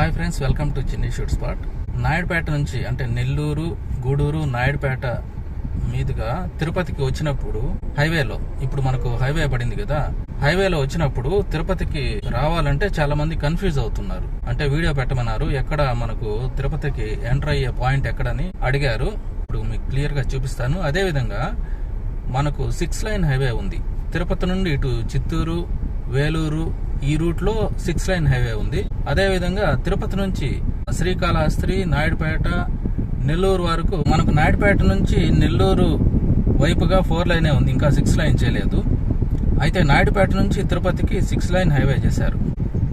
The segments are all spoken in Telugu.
Hi friends welcome to Chinni shoot spot Naidupeta నుంచి అంటే నెల్లూరు గూడూరు నాయుడుపేట మీదుగా తిరుపతికి వచ్చినప్పుడు హైవేలో ఇప్పుడు మనకు హైవే పడింది కదా హైవేలో వచ్చినప్పుడు తిరుపతికి రావాలంటే చాలా మంది కన్ఫ్యూజ్ అవుతున్నారు. అంటే వీడియో పెట్టమన్నారు ఎక్కడ మనకు తిరుపతికి ఎంటర్ అయ్యే పాయింట్ ఎక్కడని అడిగారు. ఇప్పుడు మీకు క్లియర్గా చూపిస్తాను. అదే విధంగా మనకు సిక్స్ లైన్ హైవే ఉంది. తిరుపతి నుండి ఇటు చిత్తూరు వేలూరు ఈ రూట్లో సిక్స్ లైన్ హైవే ఉంది. అదేవిధంగా తిరుపతి నుంచి శ్రీకాళహస్తి నాయుడుపేట నెల్లూరు వరకు మనకు నాయుడుపేట నుంచి నెల్లూరు వైపుగా ఫోర్ లైనే ఉంది. ఇంకా సిక్స్ లైన్ చేయలేదు. అయితే నాయుడుపేట నుంచి తిరుపతికి సిక్స్ లైన్ హైవే చేశారు.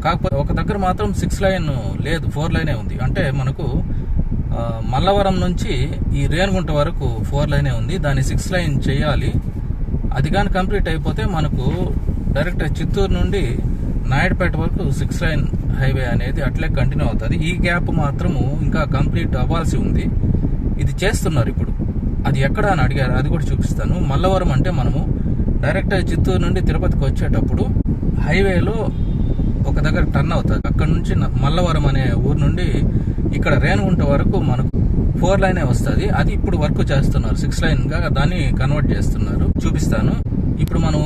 కాకపోతే ఒక దగ్గర మాత్రం సిక్స్ లైన్ లేదు. ఫోర్ లైనే ఉంది. అంటే మనకు మల్లవరం నుంచి ఈ రేణుగుంట వరకు ఫోర్ లైనే ఉంది. దాన్ని సిక్స్ లైన్ చేయాలి. అది కానీ కంప్లీట్ అయిపోతే మనకు డైరెక్ట్ చిత్తూరు నుండి నాయుడుపేట వరకు సిక్స్ లైన్ హైవే అనేది అట్లే కంటిన్యూ అవుతుంది. ఈ గ్యాప్ మాత్రము ఇంకా కంప్లీట్ అవ్వాల్సి ఉంది. ఇది చేస్తున్నారు ఇప్పుడు. అది ఎక్కడ అని అడిగారు అది కూడా చూపిస్తాను. మల్లవరం అంటే మనము డైరెక్ట్ చిత్తూరు నుండి తిరుపతికి వచ్చేటప్పుడు హైవేలో ఒక దగ్గర టర్న్ అవుతుంది. అక్కడ నుంచి మల్లవరం అనే ఊరు నుండి ఇక్కడ రేణుగుంట వరకు మనకు ఫోర్ లైనే వస్తుంది. అది ఇప్పుడు వర్క్ చేస్తున్నారు. సిక్స్ లైన్గా దాన్ని కన్వర్ట్ చేస్తున్నారు. చూపిస్తాను. ఇప్పుడు మనం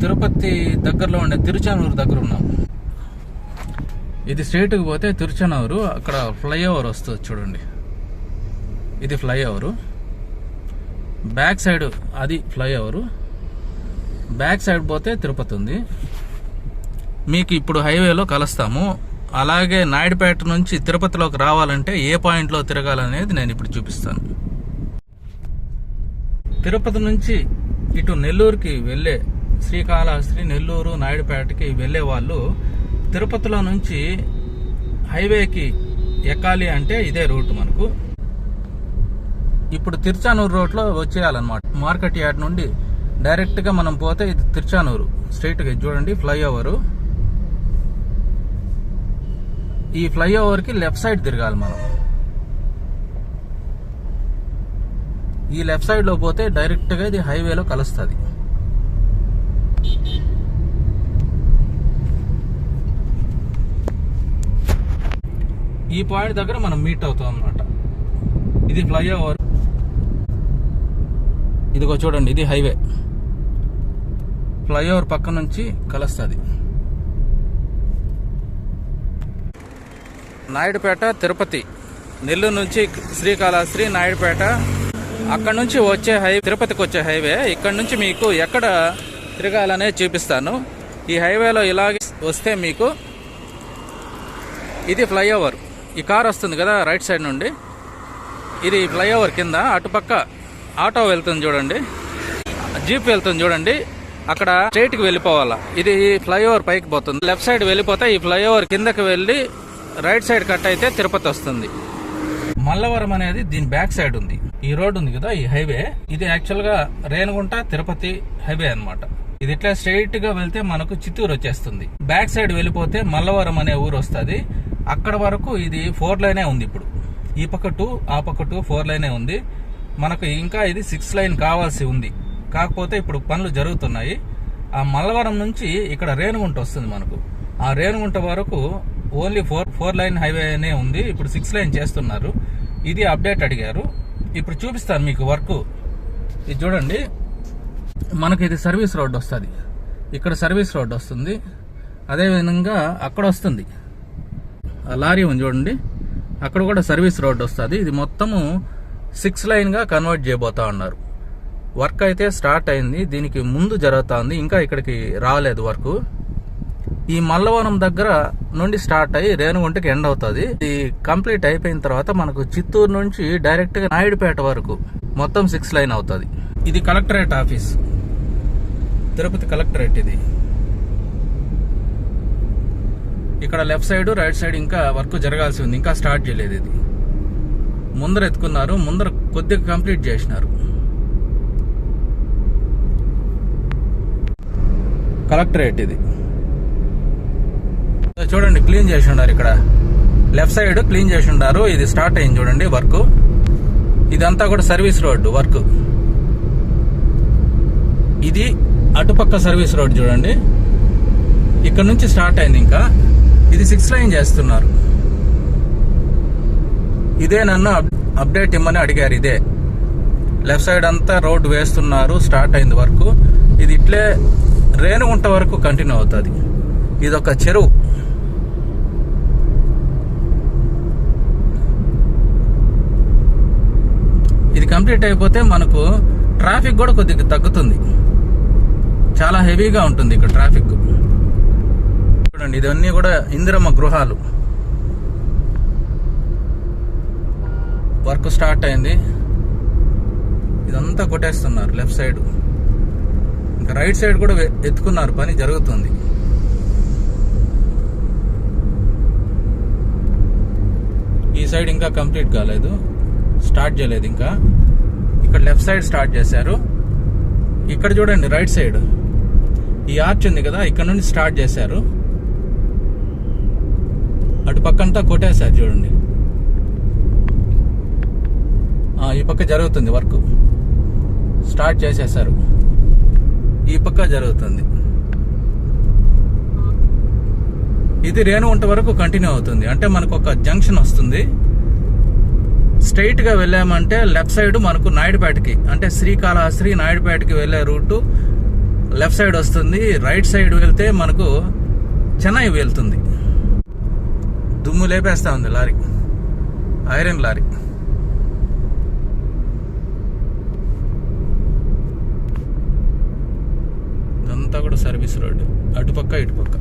తిరుపతి దగ్గరలో ఉండే తిరుచానూరు దగ్గర ఉన్నాం ఇది స్ట్రేట్కి పోతే తిరుచనూరు అక్కడ ఫ్లైఓవర్ వస్తుంది చూడండి. ఇది ఫ్లైఓవర్. బ్యాక్ సైడ్ అది ఫ్లైఓవర్. బ్యాక్ సైడ్ పోతే తిరుపతి ఉంది. మీకు ఇప్పుడు హైవేలో కలుస్తాము. అలాగే నాయుడుపేట నుంచి తిరుపతిలోకి రావాలంటే ఏ పాయింట్లో తిరగాలనేది నేను ఇప్పుడు చూపిస్తాను. తిరుపతి నుంచి ఇటు నెల్లూరుకి వెళ్ళే శ్రీకాళహస్తి నెల్లూరు నాయుడుపేటకి వెళ్ళే వాళ్ళు తిరుపతిలో నుంచి హైవేకి ఎక్కాలి అంటే ఇదే రూట్ మనకు. ఇప్పుడు తిరుచానూరు రోడ్లో వచ్చేయాలన్నమాట. మార్కెట్ యార్డ్ నుండి డైరెక్ట్గా మనం పోతే ఇది తిరుచానూరు. స్ట్రైట్గా ఇది చూడండి ఫ్లైఓవరు. ఈ ఫ్లైఓవర్కి లెఫ్ట్ సైడ్ తిరగాలి మనం. ఈ లెఫ్ట్ సైడ్లో పోతే డైరెక్ట్గా ఇది హైవేలో కలుస్తుంది. ఈ పాయింట్ దగ్గర మనం మీట్ అవుతాం అన్నమాట. ఇది ఫ్లైఓవర్ ఇదిగో చూడండి ఇది హైవే ఫ్లైఓవర్ పక్క నుంచి కలుస్తుంది. నాయుడుపేట తిరుపతి. నెల్లూరు నుంచి శ్రీకాళహస్త్రి నాయుడుపేట. అక్కడ నుంచి వచ్చే హైవే తిరుపతికి వచ్చే హైవే ఇక్కడ నుంచి మీకు ఎక్కడ తిరగాలనే చూపిస్తాను. ఈ హైవేలో ఇలాగే వస్తే మీకు ఇది ఫ్లైఓవర్ ఈ కార్ వస్తుంది కదా రైట్ సైడ్ నుండి. ఇది ఫ్లైఓవర్ కింద అటుపక్క ఆటో వెళ్తుంది చూడండి. జీప్ వెళ్తుంది చూడండి. అక్కడ స్ట్రైట్కి వెళ్ళిపోవాలా. ఇది ఫ్లైఓవర్ పైకి పోతుంది. లెఫ్ట్ సైడ్ వెళ్ళిపోతే ఈ ఫ్లైఓవర్ కిందకి వెళ్ళి రైట్ సైడ్ కట్ అయితే తిరుపతి వస్తుంది. మల్లవరం అనేది దీని బ్యాక్ సైడ్ ఉంది. ఈ రోడ్ ఉంది కదా ఈ హైవే ఇది యాక్చువల్గా రేణుగుంట తిరుపతి హైవే అన్నమాట. ఇది ఇట్లా స్ట్రైట్గా వెళ్తే మనకు చిత్తూరు వచ్చేస్తుంది. బ్యాక్ సైడ్ వెళ్ళిపోతే మల్లవరం అనే ఊరు వస్తుంది. అక్కడ వరకు ఇది ఫోర్ లైనే ఉంది ఇప్పుడు. ఈ పక్క టూ ఆ పక్క టూ ఫోర్ లైనే ఉంది. మనకు ఇంకా ఇది సిక్స్ లైన్ కావాల్సి ఉంది. కాకపోతే ఇప్పుడు పనులు జరుగుతున్నాయి. ఆ మల్లవరం నుంచి ఇక్కడ రేణుగుంట వస్తుంది మనకు. ఆ రేణుగుంట వరకు ఓన్లీ ఫోర్ ఫోర్ లైన్ హైవేనే ఉంది. ఇప్పుడు సిక్స్ లైన్ చేస్తున్నారు. ఇది అప్డేట్ అడిగారు. ఇప్పుడు చూపిస్తాను మీకు వర్క్ ఇది చూడండి. మనకి ఇది సర్వీస్ రోడ్ వస్తుంది. ఇక్కడ సర్వీస్ రోడ్ వస్తుంది. అదే విధంగా అక్కడ వస్తుంది. ఆ లారీ ఉంది చూడండి. అక్కడ కూడా సర్వీస్ రోడ్ వస్తుంది. ఇది మొత్తము సిక్స్ లైన్గా కన్వర్ట్ చేయబోతా ఉన్నారు. వర్క్ అయితే స్టార్ట్ అయింది. దీనికి ముందు జరుగుతుంది. ఇంకా ఇక్కడికి రాలేదు వర్క్. ఈ మల్లవనం దగ్గర నుండి స్టార్ట్ అయ్యి రేణుగుంటకి ఎండ్ అవుతుంది. ఇది కంప్లీట్ అయిపోయిన తర్వాత మనకు చిత్తూరు నుంచి డైరెక్ట్గా నాయుడుపేట వరకు మొత్తం సిక్స్ లైన్ అవుతుంది. ఇది కలెక్టరేట్ ఆఫీస్. తిరుపతి కలెక్టరేట్ ఇది. ఇక్కడ లెఫ్ట్ సైడ్ రైట్ సైడ్ ఇంకా వర్క్ జరగాల్సి ఉంది. ఇంకా స్టార్ట్ చేయలేదు ఇది. ముందర ఎత్తుకున్నారు. ముందర కొద్దిగా కంప్లీట్ చేసినారు. కలెక్టరేట్ ఇది. చూడండి క్లీన్ చేసి ఉన్నారు ఇక్కడ. లెఫ్ట్ సైడ్ క్లీన్ చేసి ఉన్నారు. ఇది స్టార్ట్ అయింది చూడండి వర్క్. ఇదంతా కూడా సర్వీస్ రోడ్ వర్క్. ఇది అటుపక్క సర్వీస్ రోడ్ చూడండి. ఇక్కడ నుంచి స్టార్ట్ అయింది ఇంకా. ఇది సిక్స్ లైన్ చేస్తున్నారు. ఇదే నన్ను అప్- అప్డేట్ ఇమ్మని అడిగారు ఇదే. లెఫ్ట్ సైడ్ అంతా రోడ్ వేస్తున్నారు స్టార్ట్ అయింది వరకు. ఇది ఇట్లే రేణుగుంట వరకు కంటిన్యూ అవుతుంది. ఇది ఒక చెరువు. ఇది కంప్లీట్ అయిపోతే మనకు ట్రాఫిక్ కూడా కొద్దిగా తగ్గుతుంది. చాలా హెవీగా ఉంటుంది ఇక్కడ ట్రాఫిక్. చూడండి ఇవన్నీ కూడా ఇందిరమ్మ గృహాలు. వర్క్ స్టార్ట్ అయింది. ఇదంతా కొట్టేస్తున్నారు లెఫ్ట్ సైడ్. ఇంకా రైట్ సైడ్ కూడా ఎత్తుకున్నారు పని జరుగుతుంది. ఈ సైడ్ ఇంకా కంప్లీట్ కాలేదు స్టార్ట్ చేయలేదు ఇంకా. ఇక్కడ లెఫ్ట్ సైడ్ స్టార్ట్ చేశారు. ఇక్కడ చూడండి రైట్ సైడ్. ఈ ఆర్చ్ ఉంది కదా ఇక్కడ నుండి స్టార్ట్ చేశారు. అటు పక్కంతా కొట్టేశారు చూడండి. ఈ పక్క జరుగుతుంది వర్క్. స్టార్ట్ చేసేసారు ఈ పక్క జరుగుతుంది. ఇది రేణుగుంట వరకు కంటిన్యూ అవుతుంది. అంటే మనకు ఒక జంక్షన్ వస్తుంది. స్ట్రైట్గా వెళ్ళామంటే లెఫ్ట్ సైడ్ మనకు నాయుడుపేటకి అంటే శ్రీకాళహస్త్రి నాయుడుపేటకి వెళ్ళే రూటు లెఫ్ట్ సైడ్ వస్తుంది రైట్ సైడ్ వెళ్తే మనకు చెన్నై వెళ్తుంది. దుమ్ము లేపేస్తా ఉంది లారీ. Iron lorry. ఇదంతా కూడా సర్వీస్ రోడ్డు. అటుపక్క ఇటుపక్క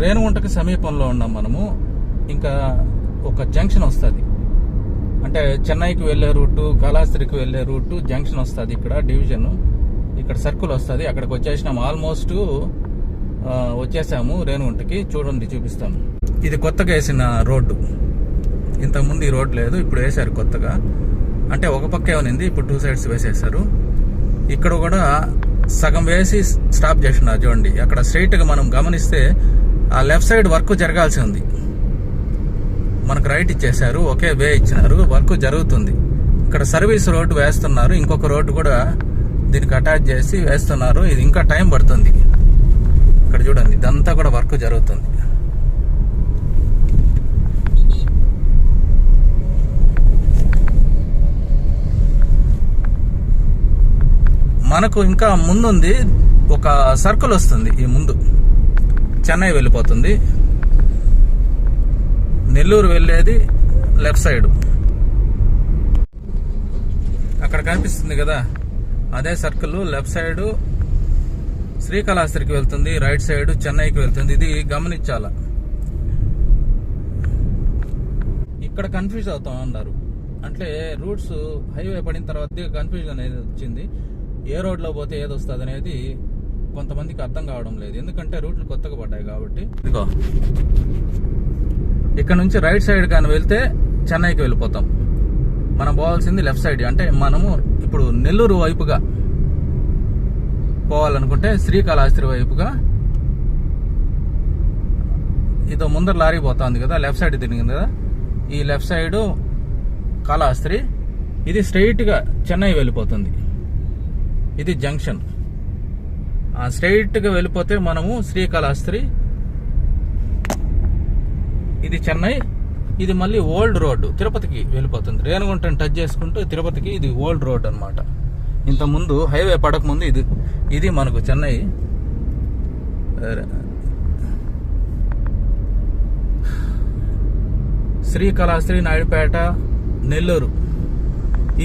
రేణుగుంటకి సమీపంలో ఉన్నాం మనము. ఇంకా ఒక జంక్షన్ వస్తుంది. అంటే చెన్నైకి వెళ్ళే రూటు కాళాస్త్రికి వెళ్ళే రూటు జంక్షన్ వస్తుంది ఇక్కడ డివిజన్. ఇక్కడ సర్కిల్ వస్తుంది. అక్కడికి వచ్చేసినాం ఆల్మోస్ట్ వచ్చేసాము రేణుగుంటకి. చూడండి చూపిస్తాను ఇది కొత్తగా వేసిన రోడ్డు. ఇంతకుముందు ఈ రోడ్ లేదు ఇప్పుడు వేశారు కొత్తగా. అంటే ఒక పక్కే ఉంది ఇప్పుడు టూ సైడ్స్ వేసేసారు ఇక్కడ కూడా సగం వేసి స్టాప్ చేసినారు చూడండి. అక్కడ స్ట్రైట్గా మనం గమనిస్తే ఆ లెఫ్ట్ సైడ్ వర్క్ జరగాల్సి ఉంది. మనకు రైట్ ఇచ్చేశారు ఒకే వే ఇచ్చినారు వర్క్ జరుగుతుంది. ఇక్కడ సర్వీస్ రోడ్డు వేస్తున్నారు ఇంకొక రోడ్డు కూడా దీనికి అటాచ్ చేసి వేస్తున్నారు ఇది ఇంకా టైం పడుతుంది. ఇక్కడ చూడండి ఇదంతా కూడా వర్క్ జరుగుతుంది. మనకు ఇంకా ముందుంది ఒక సర్కిల్ వస్తుంది ఈ ముందు. చెన్నై వెళ్ళిపోతుంది. నెల్లూరు వెళ్ళేది లెఫ్ట్ సైడ్. అక్కడ కనిపిస్తుంది కదా? అదే సర్కిల్ లెఫ్ట్ సైడ్ శ్రీకాళహస్తికి వెళ్తుంది రైట్ సైడ్ చెన్నైకి వెళ్తుంది. ఇది గమనించాల? ఇక్కడ కన్ఫ్యూజ్ అవుతాం అన్నారు అంటే రూట్స్ హైవే పడిన తర్వాత కన్ఫ్యూజన్ అనేది వచ్చింది. ఏ రోడ్లో పోతే ఏది వస్తుంది అనేది కొంతమందికి అర్థం కావడం లేదు. ఎందుకంటే రూట్లు కొత్తగా పడ్డాయి కాబట్టి. ఇదిగో. ఇక్కడ నుంచి రైట్ సైడ్ కానీ వెళ్తే చెన్నైకి వెళ్ళిపోతాం. మనం పోవాల్సింది లెఫ్ట్ సైడ్ అంటే మనము ఇప్పుడు నెల్లూరు వైపుగా పోవాలనుకుంటే శ్రీకాళహస్తి వైపుగా ఇదో ముందర లారీ పోతుంది కదా లెఫ్ట్ సైడ్ తిరిగింది కదా. ఈ లెఫ్ట్ సైడ్ కాళహస్తి. ఇది స్ట్రైట్గా చెన్నై వెళ్ళిపోతుంది. ఇది జంక్షన్ ఆ స్ట్రైట్ వెళ్ళిపోతే మనము శ్రీకాళహస్త్రి ఇది చెన్నై ఇది మళ్ళీ ఓల్డ్ రోడ్డు తిరుపతికి వెళ్ళిపోతుంది. రేణుగుంటను టచ్ చేసుకుంటూ తిరుపతికి ఇది ఓల్డ్ రోడ్ అన్నమాట. ఇంత ముందు హైవే పడక ముందు ఇది. ఇది మనకు చెన్నై. శ్రీకళాశ్రీ నాయుడుపేట నెల్లూరు.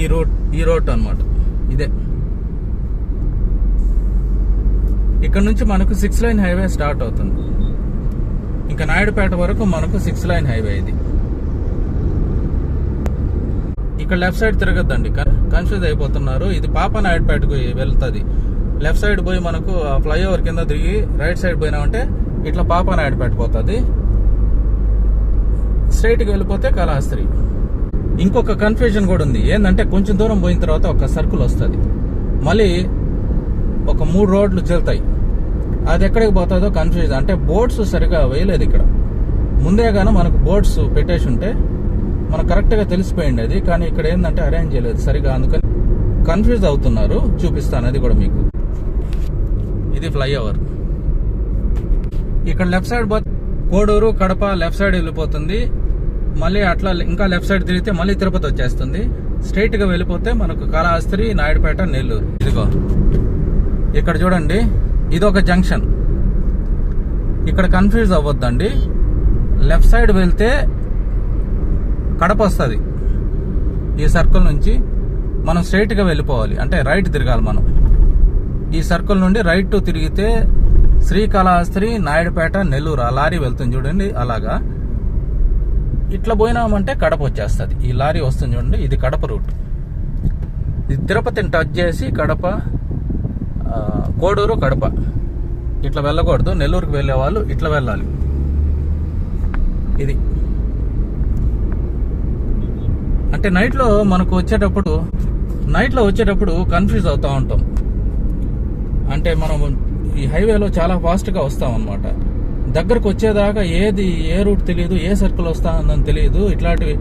ఈ రోడ్ ఈ రోడ్ అన్నమాట. ఇదే. ఇక్కడ నుంచి మనకు సిక్స్ లైన్ హైవే స్టార్ట్ అవుతుంది. ఇంకా నాయుడుపేట వరకు మనకు సిక్స్ లైన్ హైవే ఇది. ఇక్కడ లెఫ్ట్ సైడ్ తిరగద్దండి. కన్ఫ్యూజ్ అయిపోతున్నారు. ఇది పాప నాయుడుపేటకు వెళ్తుంది. లెఫ్ట్ సైడ్ పోయి మనకు ఆ ఫ్లైఓవర్ కింద తిరిగి రైట్ సైడ్ పోయినామంటే ఇట్లా పాప నాయుడుపేట పోతుంది. స్ట్రైట్కి వెళ్ళిపోతే కళాస్త్రి ఇంకొక కన్ఫ్యూజన్ కూడా ఉంది. ఏంటంటే కొంచెం దూరం పోయిన తర్వాత ఒక సర్కిల్ వస్తుంది. మళ్ళీ ఒక మూడు రోడ్లు చెల్తాయి అది ఎక్కడికి పోతుందో కన్ఫ్యూజ్ అంటే బోర్డ్స్ సరిగా వేయలేదు ఇక్కడ. ముందే గాను మనకు బోర్డ్స్ పెట్టేసి ఉంటే మనకు కరెక్ట్గా తెలిసిపోయింది అది. కానీ ఇక్కడ ఏంటంటే అరేంజ్ చేయలేదు సరిగా. అందుకని కన్ఫ్యూజ్ అవుతున్నారు. చూపిస్తాను. అది కూడా మీకు. ఇది ఫ్లైఓవర్ ఇక్కడ లెఫ్ట్ సైడ్ పోతే కోడూరు కడప లెఫ్ట్ సైడ్ వెళ్ళిపోతుంది. మళ్ళీ అట్లా ఇంకా లెఫ్ట్ సైడ్ తిరిగితే మళ్ళీ తిరుపతి వచ్చేస్తుంది. స్ట్రైట్గా వెళ్ళిపోతే మనకు కాళహస్తి నాయుడుపేట నెల్లూరు. ఇదిగో. ఇక్కడ చూడండి. ఇది ఒక జంక్షన్. ఇక్కడ కన్ఫ్యూజ్ అవ్వద్దండి. లెఫ్ట్ సైడ్ వెళ్తే కడప వస్తుంది. ఈ సర్కిల్ నుంచి మనం స్ట్రైట్గా వెళ్ళిపోవాలి. అంటే రైట్ తిరగాలి మనం. ఈ సర్కిల్ నుండి రైట్ టు తిరిగితే శ్రీకాళహస్తి నాయుడుపేట నెల్లూరు ఆ లారీ వెళ్తుంది చూడండి అలాగా. ఇట్లా పోయినామంటే కడప వచ్చేస్తుంది. ఈ లారీ వస్తుంది చూడండి ఇది కడప రూట్. ఇది తిరుపతిని టచ్ చేసి కడప కోడూరు కడప. ఇట్లా వెళ్ళకూడదు నెల్లూరుకి వెళ్ళే వాళ్ళు ఇట్లా వెళ్ళాలి. ఇది. అంటే నైట్లో మనకు వచ్చేటప్పుడు నైట్లో వచ్చేటప్పుడు కన్ఫ్యూజ్ అవుతూ ఉంటాం. అంటే మనం ఈ హైవేలో చాలా ఫాస్ట్గా వస్తాం అనమాట దగ్గరకు వచ్చేదాకా ఏది ఏ రూట్ తెలియదు ఏ సర్కిల్ వస్తుందని తెలియదు ఇట్లాంటివి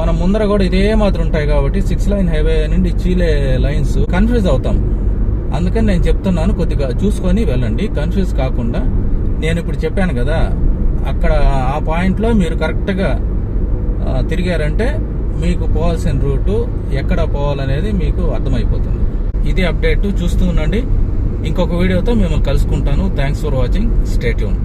మనం ముందర కూడా ఇదే మాత్రం ఉంటాయి కాబట్టి సిక్స్ లైన్ హైవే నుండి చీలే లైన్స్ కన్ఫ్యూజ్ అవుతాం. అందుకని నేను చెప్తున్నాను కొద్దిగా చూసుకొని వెళ్ళండి. కన్ఫ్యూజ్ కాకుండా నేను ఇప్పుడు చెప్పాను కదా అక్కడ ఆ పాయింట్లో మీరు కరెక్ట్గా తిరిగారంటే మీకు పోవాల్సిన రూటు ఎక్కడ పోవాలనేది మీకు అర్థమైపోతుంది. ఇది అప్డేట్ చూస్తూ ఉండండి. ఇంకొక వీడియోతో మిమ్మల్ని కలుసుకుంటాను. Thanks for watching stay tuned